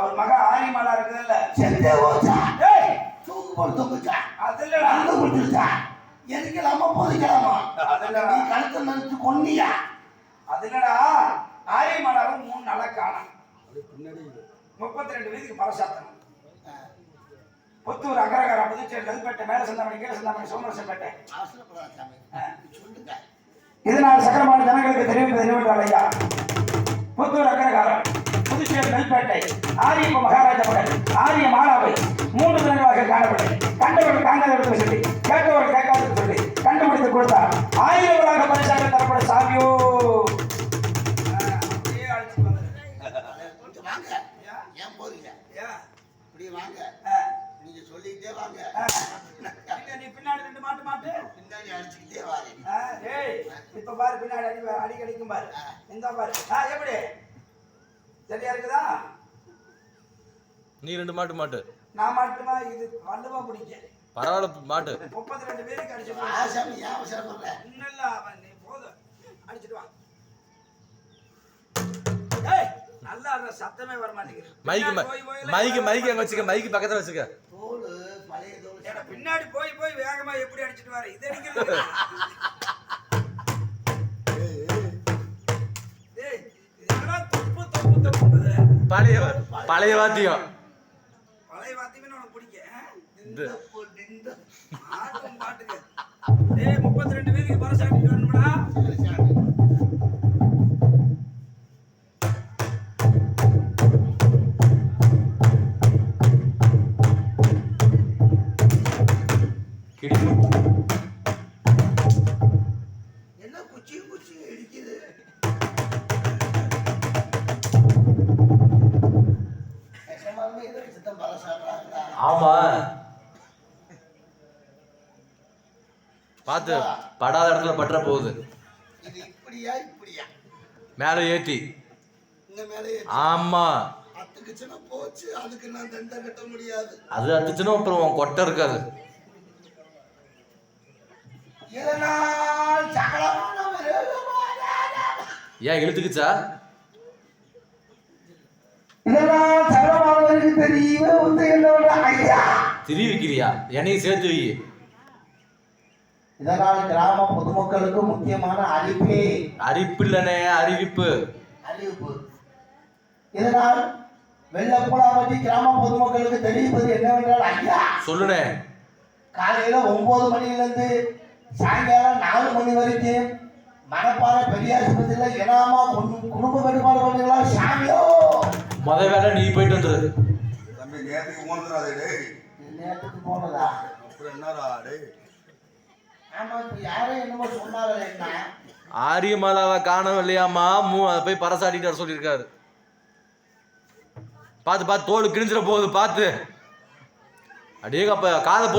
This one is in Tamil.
அவர் மக ஆரியமாலா இருக்குதுல்ல. செத்தே போச்சா? டேய் தூக்கு போட்டு தூக்குச்சா அது இல்லடா. நடந்து கொடுத்துருச்சா எரிக்கலாமா போதிக்கலாமா அதெல்லாம் நீ கழுத்தை நிறுத்து கொன்னியா? அது இல்லடா. ஆரியமாலாவும் மூணு நாளா காணும் முப்பத்தி ரெண்டு வீதிக்கு பரசாத்தனம். புத்தூர் அகரகாரம் புதுச்சேரி நெல்பேட்டை மேல சந்தாமணி கீழ சந்தாமணி சோமரசம்பேட்டை அவசரப்படாத சாமி சொல்லுங்க. இதனால் சக்கரமான ஜனங்களுக்கு தெரிவிப்பது என்னவென்றால் ஐயா புத்தூர் அக்கரகாரம் புதுச்சேரி நெல்பேட்டை ஆரியப்ப மகாராஜா மகன் ஆரிய மாலாவை மூன்று தினங்களாக கண்டவர் காங்காத இடத்துல சொல்லி கேட்டவர் கேட்காத சொல்லி கண்டுபிடித்து கொடுத்தார். ஆயிரங்களாக பரிசாக தரப்படும் சாமியோ. ஏன் போறீங்க இப்படி வாங்க நீங்க சொல்லிக்கிட்டே வாங்க நீ பின்னாடி ரெண்டு மாட்டு மாட்டு பின்னாடி அடிச்சுக்கிட்டே வாங்க இப்ப பாரு பின்னாடி அடி அடி கிடைக்கும் பாரு. இந்த பாரு. எப்படி? சரியா இருக்குதா? நீ ரெண்டு மாட்டு மாட்டு. நான் மட்டுமா? இது வள்ளுவா பிடிக்க பரவாயில்ல மாட்டு. முப்பத்தி ரெண்டு பேருக்கு இன்னும் இல்ல அவன் நீ போதும் அடிச்சுட்டு வா. நல்லா இருந்த சத்தமே வர மாட்டேங்குது. மைக்கு பின்னாடி போய் போய் மைக்கு மைக்கு அங்க வச்சுக்க மைக்கு பக்கத்துல வச்சுக்க. தோல் பழைய தோல் ஏடா, பின்னாடி போய் போய் வேகமா எப்படி அடிச்சிட்டு வர? இது அடிக்கிறது பழைய பழைய வாத்தியம். பழைய வாத்தியமே உனக்கு பிடிக்கும் முப்பத்தி ரெண்டு வீதிக்கு பரசாட்டி வரணும்டா ஆமா. பார்த்து படாத இடத்துல பற்ற போகுது. இது இப்படியா இப்படியா? மேலே ஏத்தி. இந்த மேலே ஆமா. அத்துக்குச்சுன்னா போச்சு அதுக்கு நான் தண்டை கட்ட முடியாது. அது அடிச்சுன்னா அப்புறம் உன் கொட்டை இருக்காது. இதனால் சகலமான ஏன் இழுத்துக்குச்சா? இதனால் தெரியவே வந்து என்னோட ஐயா! திரி வைக்கிறியா என்னையும் சேர்த்து வை. இதனால் கிராம பொதுமக்களுக்கு முக்கியமான அறிவிப்பே. அரிப்பு இல்லனே அறிவிப்பு. அறிவிப்பு. இதனால் வெள்ளப்புலாமட்டி கிராம பொதுமக்களுக்கு தெரிவிப்பது என்னவென்றால் ஐயா! சொல்லுனே. காலையில ஒன்பது மணிலேருந்து சாயங்காலம் நாலு மணி வரைக்கும் மணப்பாறை பெரிய ஆஸ்பத்திரியில் இனாமா குடும்ப- குடும்ப கட்டுப்பாடு பண்ணீங்களா சாமியோ! முத வேலை நீ போயிட்டு வந்துரு. நேற்றுக்கு போனதுடா டேய். நேரத்துக்கு போனதா? அப்புறம் என்னடா டேய். ஆமா இப்ப யாரும் என்னமோ சொன்னாங்களே என்ன? ஆரியமாலாவை காணவில்லையாமா மூ அதை போய் பரசாட்டிட்டு வர சொல்லியிருக்காரு. பார்த்து பார்த்து தோல் கிழிஞ்சிட போகுது பார்த்து. அடேங்கப்பா காதை